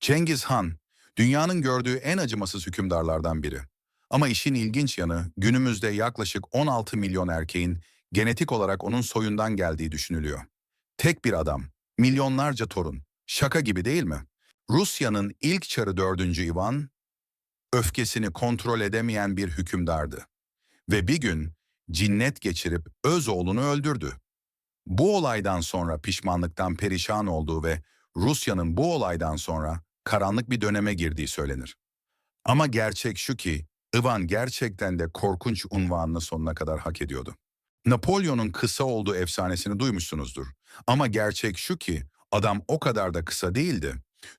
Cengiz Han, dünyanın gördüğü en acımasız hükümdarlardan biri. Ama işin ilginç yanı günümüzde yaklaşık 16 milyon erkeğin genetik olarak onun soyundan geldiği düşünülüyor. Tek bir adam, milyonlarca torun. Şaka gibi değil mi? Rusya'nın ilk çarı 4. Ivan, öfkesini kontrol edemeyen bir hükümdardı. Ve bir gün cinnet geçirip öz oğlunu öldürdü. Bu olaydan sonra pişmanlıktan perişan olduğu ve Rusya'nın bu olaydan sonra karanlık bir döneme girdiği söylenir. Ama gerçek şu ki Ivan gerçekten de korkunç unvanını sonuna kadar hak ediyordu. Napolyon'un kısa olduğu efsanesini duymuşsunuzdur. Ama gerçek şu ki adam o kadar da kısa değildi.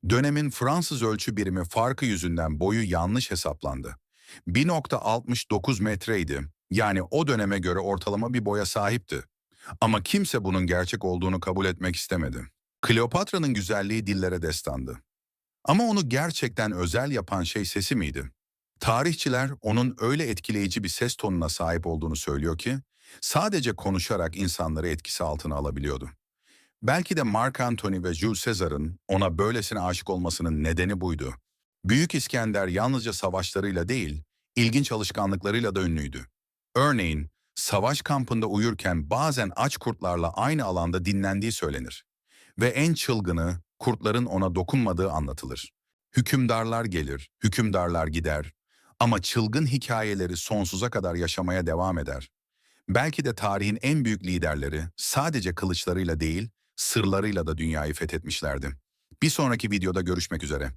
Dönemin Fransız ölçü birimi farkı yüzünden boyu yanlış hesaplandı. 1.69 metreydi. Yani o döneme göre ortalama bir boya sahipti. Ama kimse bunun gerçek olduğunu kabul etmek istemedi. Kleopatra'nın güzelliği dillere destandı. Ama onu gerçekten özel yapan şey sesi miydi? Tarihçiler onun öyle etkileyici bir ses tonuna sahip olduğunu söylüyor ki, sadece konuşarak insanları etkisi altına alabiliyordu. Belki de Mark Antony ve Jules Caesar'ın ona böylesine aşık olmasının nedeni buydu. Büyük İskender yalnızca savaşlarıyla değil, ilginç alışkanlıklarıyla da ünlüydü. Örneğin, savaş kampında uyurken bazen aç kurtlarla aynı alanda dinlendiği söylenir. Ve en çılgını, kurtların ona dokunmadığı anlatılır. Hükümdarlar gelir, hükümdarlar gider. Ama çılgın hikayeleri sonsuza kadar yaşamaya devam eder. Belki de tarihin en büyük liderleri sadece kılıçlarıyla değil, sırlarıyla da dünyayı fethetmişlerdi. Bir sonraki videoda görüşmek üzere.